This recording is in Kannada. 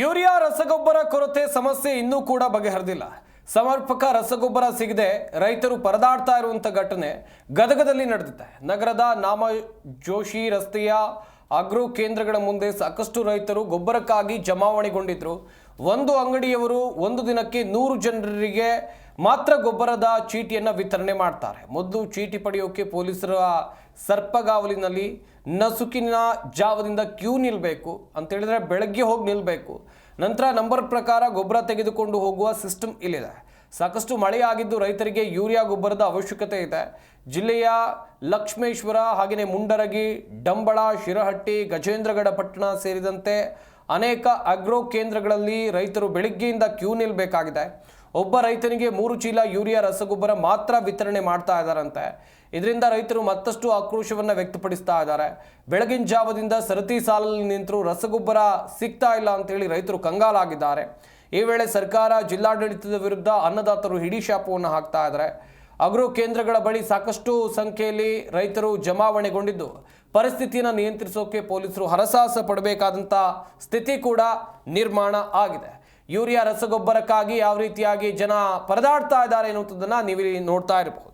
ಯೂರಿಯಾ ರಸಗೊಬ್ಬರ ಕೊರತೆ ಸಮಸ್ಯೆ ಇನ್ನೂ ಕೂಡ ಬಗೆಹರಿದಿಲ್ಲ. ಸಮರ್ಪಕ ರಸಗೊಬ್ಬರ ಸಿಗದೆ ರೈತರು ಪರದಾಡ್ತಾ ಇರುವಂಥ ಘಟನೆ ಗದಗದಲ್ಲಿ ನಡೆದಿದೆ. ನಗರದ ನಾಮ ಜೋಶಿ ರಸ್ತೆಯ ಅಗ್ರೋ ಕೇಂದ್ರಗಳ ಮುಂದೆ ಸಾಕಷ್ಟು ರೈತರು ಗೊಬ್ಬರಕ್ಕಾಗಿ ಜಮಾವಣೆಗೊಂಡಿದ್ರು. ಒಂದು ಅಂಗಡಿಯವರು ಒಂದು ದಿನಕ್ಕೆ ನೂರು ಜನರಿಗೆ ಮಾತ್ರ ಗೊಬ್ಬರದ ಚೀಟಿಯನ್ನು ವಿತರಣೆ ಮಾಡ್ತಾರೆ. ಮೊದಲು ಚೀಟಿ ಪಡೆಯೋಕೆ ಪೊಲೀಸರ ಸರ್ಪಗಾವಲಿನಲ್ಲಿ ನಸುಕಿನ ಜಾವದಿಂದ ಕ್ಯೂ ನಿಲ್ಲಬೇಕು ಅಂತ ಹೇಳಿದ್ರೆ ಬೆಳಗ್ಗೆ ಹೋಗಿ ನಿಲ್ಲಬೇಕು ನಂತರ ನಂಬರ್ ಪ್ರಕಾರ ಗೊಬ್ಬರ ತೆಗೆದುಕೊಂಡು ಹೋಗುವ ಸಿಸ್ಟಮ್ ಇಲ್ಲಿದೆ. ಸಾಕಷ್ಟು ಮಳೆಯಾಗಿದ್ದು ರೈತರಿಗೆ ಯೂರಿಯಾ ಗೊಬ್ಬರದ ಅವಶ್ಯಕತೆ ಇದೆ. ಜಿಲ್ಲೆಯ ಲಕ್ಷ್ಮೇಶ್ವರ ಹಾಗೆಯೇ ಮುಂಡರಗಿ, ಡಂಬಳ, ಶಿರಹಟ್ಟಿ, ಗಜೇಂದ್ರಗಡ, ಪಟ್ಟಣ ಸೇರಿದಂತೆ ಅನೇಕ ಅಗ್ರೋ ಕೇಂದ್ರಗಳಲ್ಲಿ ರೈತರು ಬೆಳಿಗ್ಗೆಯಿಂದ ಕ್ಯೂ ನಿಲ್ಲಬೇಕಾಗಿದೆ ಒಬ್ಬ ರೈತನಿಗೆ ಮೂರು ಚೀಲ ಯೂರಿಯಾ, ರಸಗೊಬ್ಬರ ಮಾತ್ರ ವಿತರಣೆ ಮಾಡ್ತಾ ಇದ್ದಾರಂತೆ. ಇದರಿಂದ ರೈತರು ಮತ್ತಷ್ಟು ಆಕ್ರೋಶವನ್ನು ವ್ಯಕ್ತಪಡಿಸ್ತಾ ಇದ್ದಾರೆ. ಬೆಳಗಿನ ಜಾವದಿಂದ ಸರತಿ ಸಾಲಲ್ಲಿ ನಿಂತರೂ ರಸಗೊಬ್ಬರ ಸಿಗ್ತಾ ಇಲ್ಲ ಅಂತೇಳಿ ರೈತರು ಕಂಗಾಲಾಗಿದ್ದಾರೆ. ಈ ವೇಳೆ ಸರ್ಕಾರ ಜಿಲ್ಲಾಡಳಿತದ ವಿರುದ್ಧ ಅನ್ನದಾತರು ಹಿಡಿ ಶಾಪವನ್ನು ಹಾಕ್ತಾ ಇದ್ದಾರೆ. ಅಗ್ರೋ ಕೇಂದ್ರಗಳ ಬಳಿ ಸಾಕಷ್ಟು ಸಂಖ್ಯೆಯಲ್ಲಿ ರೈತರು ಜಮಾವಣೆಗೊಂಡಿದ್ದು, ಪರಿಸ್ಥಿತಿಯನ್ನು ನಿಯಂತ್ರಿಸೋಕೆ ಪೊಲೀಸರು ಹರಸಾಹಸ ಪಡಬೇಕಾದಂಥ ಸ್ಥಿತಿ ಕೂಡ ನಿರ್ಮಾಣ ಆಗಿದೆ. ಯೂರಿಯಾ ರಸಗೊಬ್ಬರಕ್ಕಾಗಿ ಯಾವ ರೀತಿಯಾಗಿ ಜನ ಪರದಾಡ್ತಾ ಇದ್ದಾರೆ ಎನ್ನುವಂಥದ್ದನ್ನು ನೀವಿಲ್ಲಿ ನೋಡ್ತಾ ಇರಬಹುದು